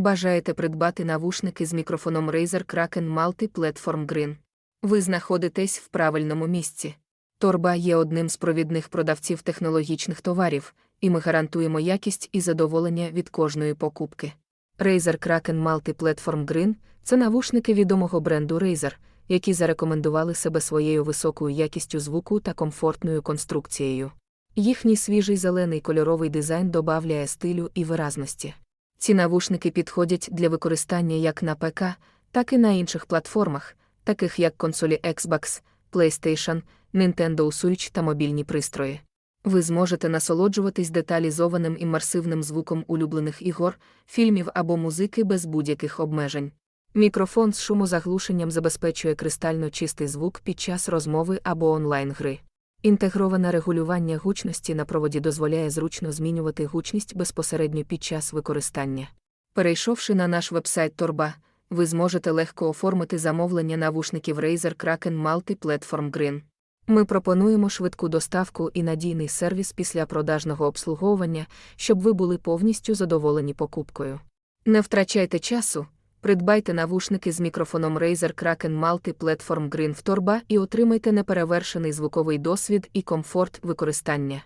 Бажаєте придбати навушники з мікрофоном Razer Kraken Multi-Platform Green? Ви знаходитесь в правильному місці. Торба є одним з провідних продавців технологічних товарів, і ми гарантуємо якість і задоволення від кожної покупки. Razer Kraken Multi-Platform Green – це навушники відомого бренду Razer, які зарекомендували себе своєю високою якістю звуку та комфортною конструкцією. Їхній свіжий зелений кольоровий дизайн добавляє стилю і виразності. Ці навушники підходять для використання як на ПК, так і на інших платформах, таких як консолі Xbox, PlayStation, Nintendo Switch та мобільні пристрої. Ви зможете насолоджуватись деталізованим імерсивним звуком улюблених ігор, фільмів або музики без будь-яких обмежень. Мікрофон з шумозаглушенням забезпечує кристально чистий звук під час розмови або онлайн-гри. Інтегроване регулювання гучності на проводі дозволяє зручно змінювати гучність безпосередньо під час використання. Перейшовши на наш вебсайт Торба, ви зможете легко оформити замовлення навушників Razer Kraken Multi-Platform Green. Ми пропонуємо швидку доставку і надійний сервіс після продажного обслуговування, щоб ви були повністю задоволені покупкою. Не втрачайте часу, придбайте навушники з мікрофоном Razer Kraken Multi-Platform Green в Торба і отримайте неперевершений звуковий досвід і комфорт використання.